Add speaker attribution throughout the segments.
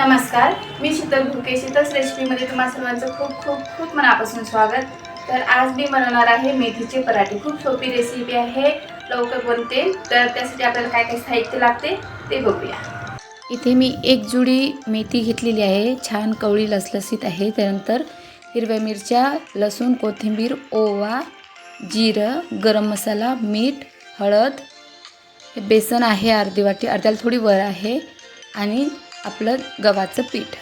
Speaker 1: नमस्कार मी शीतल भुके शीतल रेसिपीमध्ये तुम्हा सर्वांचं खूप खूप खूप मनापासून स्वागत. तर आज मी बनवणार आहे मेथीचे पराठे. खूप सोपी रेसिपी आहे. लवकर बनते. तर त्यासाठी आपल्याला काय काय साहित्य लागते ते बघूया.
Speaker 2: इथे मी एक जुडी मेथी घेतलेली आहे. छान कवळी लसलसीत आहे. त्यानंतर हिरव्या मिरच्या लसूण कोथिंबीर ओवा जिरं गरम मसाला मीठ हळद. हे बेसन आहे अर्धी वाटी. अर्ध्याला थोडी वर आहे. आणि आपलं गव्हाचं पीठ.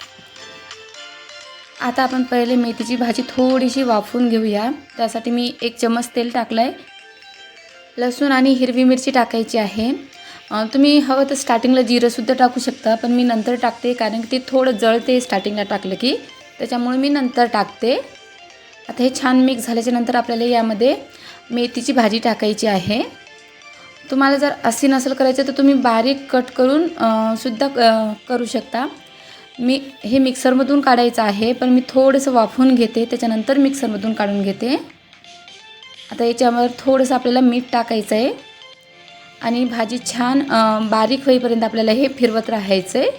Speaker 2: आता आपण पहिले मेथीची भाजी थोडीशी वाफवून घेऊया. त्यासाठी मी एक चमच तेल टाकलं आहे लसूण आणि हिरवी मिरची टाकायची आहे. तुम्ही हवं तर स्टार्टिंगला जिरंसुद्धा टाकू शकता पण मी नंतर टाकते कारण की ते थोडं जळते स्टार्टिंगला टाकलं की. त्याच्यामुळे मी नंतर टाकते. आता हे छान मिक्स झाल्याच्यानंतर आपल्याला यामध्ये मेथीची भाजी टाकायची आहे. तुम्हाला जर असी नसेल करायचं तर तुम्ही बारीक कट करून सुद्धा करू शकता. मी हे मिक्सरमधून काढायचं आहे पण मी थोडंसं वाफवून घेते त्याच्यानंतर मिक्सरमधून काढून घेते. आता याच्यावर थोडंसं आपल्याला मीठ टाकायचं आहे आणि भाजी छान बारीक होईपर्यंत आपल्याला हे फिरवत राहायचं आहे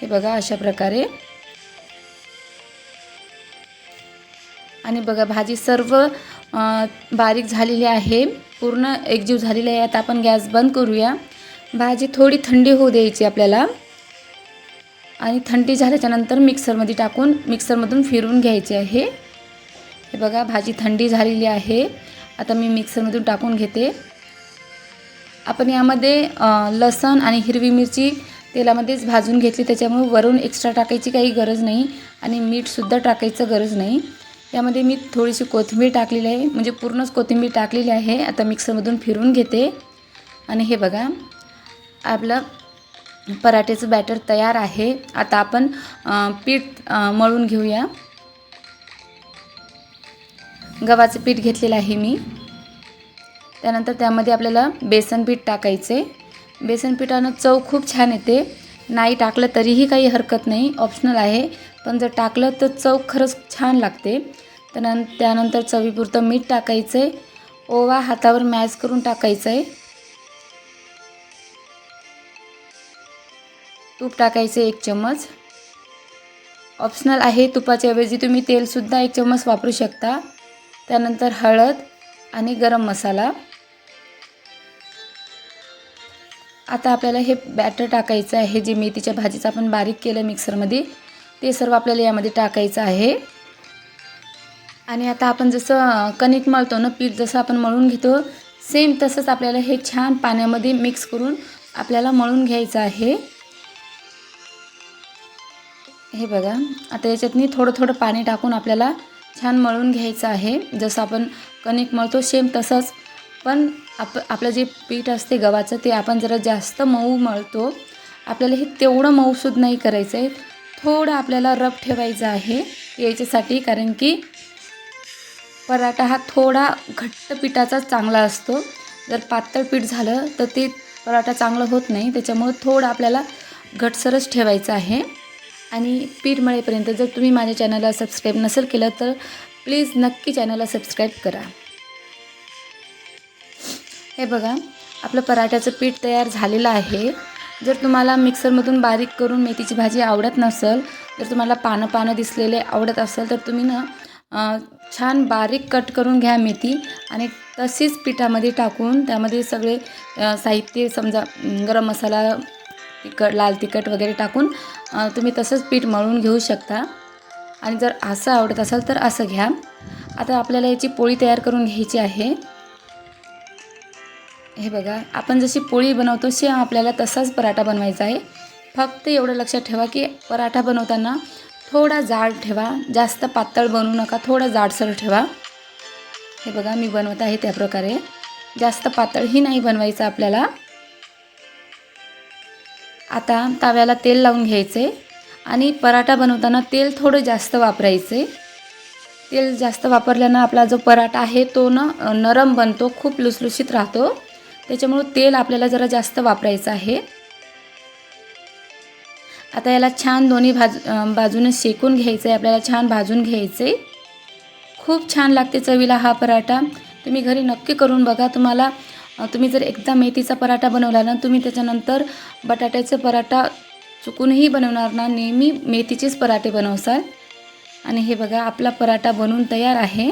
Speaker 2: हे बघा अशा प्रकारे. आणि बघा भाजी सर्व बारीक झालेली आहे. पूर्ण एकजीव झालेली आहे. आता आपण गॅस बंद करूया. भाजी थोडी थंडी होऊ द्यायची आपल्याला. आणि थंडी झाल्याच्यानंतर मिक्सरमध्ये टाकून मिक्सरमधून फिरवून घ्यायची आहे. हे बघा भाजी थंडी झालेली आहे. आता मी मिक्सरमधून टाकून घेते. आपण यामध्ये लसण आणि हिरवी मिरची तेलामध्येच भाजून घेतली. त्याच्यामुळे वरून एक्स्ट्रा टाकायची काही गरज नाही. आणि मीठसुद्धा टाकायचं गरज नाही. यामध्ये मी थोडीशी कोथिंबीर टाकलेली आहे. म्हणजे पूर्णच कोथिंबीर टाकलेली आहे. आता मिक्सरमधून फिरून घेते. आणि हे बघा आपलं पराठ्याचं बॅटर तयार आहे. आता आपण पीठ मळून घेऊया. गव्हाचं पीठ घेतलेलं आहे मी. त्यानंतर त्यामध्ये आपल्याला बेसन पीठ टाकायचे. बेसन पिठानं चव खूप छान येते. नाही टाकलं तरीही काही हरकत नाही. ऑप्शनल आहे. पण जर टाकलं तर चव खरंच छान लागते. त्यानं त्यानंतर चवीपुरतं मीठ टाकायचं आहे ओवा हातावर मॅश करून टाकायचं आहे तूप टाकायचं एक चम्मच. ऑप्शनल आहे तुपाच्या ऐवजी तुम्ही तेलसुद्धा एक चम्मच वापरू शकता. त्यानंतर हळद आणि गरम मसाला. आता आपल्याला हे बॅटर टाकायचं आहे. जे मेथीच्या भाजीचं आपण बारीक केलं मिक्सरमध्ये ते सर्व आपल्याला यामध्ये टाकायचं आहे. आणि आता आपण जसं कणिक मळतो ना पीठ जसं आपण मळून घेतो सेम तसंच आपल्याला हे छान पाण्यामध्ये मिक्स करून आपल्याला मळून घ्यायचं आहे. हे बघा आता याच्यातनी थोडं थोडं पाणी टाकून आपल्याला छान मळून घ्यायचं आहे. जसं आपण कणिक मळतो सेम तसंच. पण आप आपलं जे पीठ असते गव्हाचं ते आपण जरा जास्त मऊ मळतो. आपल्याला हे तेवढं मऊसूद नाही करायचं आहे थोडं आपल्याला रफ ठेवायचं आहे याच्यासाठी कारण की पराठा हा थोडा घट्ट पिठाचा चांगला असतो. जर पातळ पीठ झालं तर ते पराठा चांगलं होत नाही. त्याच्यामुळं थोडं आपल्याला घटसरच ठेवायचं आहे. आणि पीठ मळेपर्यंत जर तुम्ही माझ्या चॅनलला सबस्क्राईब नसेल केलं तर प्लीज नक्की चॅनलला सबस्क्राईब करा. हे बघा आपलं पराठ्याचं पीठ तयार झालेलं आहे. जर तुम्हाला मिक्सरमधून बारीक करून मेथीची भाजी आवडत नसेल जर तुम्हाला पानं पानं दिसलेले आवडत असेल तर तुम्ही ना छान बारीक कट करून घ्या मेथी आणि तशीच पिठामध्ये टाकून त्यामध्ये सगळे साहित्य समजा गरम मसाला तिखट लाल तिखट वगैरे टाकून तुम्ही तसंच पीठ मळून घेऊ शकता. आणि जर असं आवडत असेल तर असं घ्या. आता आपल्याला याची पोळी तयार करून घ्यायची आहे. हे बघा आपण जशी पोळी बनवतो सेम आपल्याला तसाच पराठा बनवायचा आहे. फक्त एवढं लक्षात ठेवा की पराठा बनवताना थोडा जाड ठेवा. जास्त पातळ बनवू नका. थोडा जाडसर ठेवा. हे बघा मी बनवत आहे त्या प्रकारे. जास्त पातळही नाही बनवायचं आपल्याला. आता तव्याला तेल लावून घ्यायचे. आणि पराठा बनवताना तेल थोडं जास्त वापरायचे. तेल जास्त वापरल्यानं आपला जो पराठा आहे तो न नरम बनतो खूप लुसलुशीत राहतो. त्याच्यामुळं तेल आपल्याला जरा जास्त वापरायचं आहे. आता याला छान दोन्ही भाज बाजूने शेकून घ्यायचं आहे आपल्याला छान भाजून घ्यायचं आहे खूप छान लागते चवीला हा पराठा. तुम्ही घरी नक्की करून बघा. तुम्हाला तुम्ही जर एकदा मेथीचा पराठा बनवला ना तुम्ही त्याच्यानंतर बटाट्याचा पराठा चुकूनही बनवणार ना. नेहमी मेथीचेच पराठे बनवसाल. आणि हे बघा आपला पराठा बनवून तयार आहे.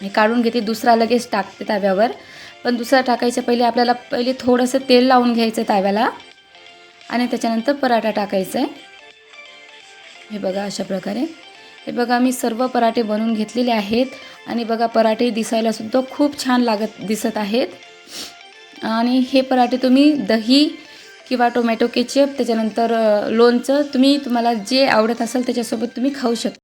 Speaker 2: मी काढून घेते. दुसरा लगेच टाकते तव्यावर. पण दुसरा टाकायच्या पहिले आपल्याला पहिले थोडंसं तेल लावून घ्यायचं तव्याला. आणि त्याच्यानंतर पराठा टाकायचा आहे हे बघा अशा प्रकारे. हे बघा मी सर्व पराठे बनवून घेतलेले आहेत. आणि बघा पराठे दिसायला सुद्धा खूप छान लागत दिसत आहेत. आणि हे पराठे तुम्ही दही किंवा टोमॅटो केचप त्याच्यानंतर लोणचं तुम्ही तुम्हाला जे आवडत असेल त्याच्यासोबत तुम्ही खाऊ शकता.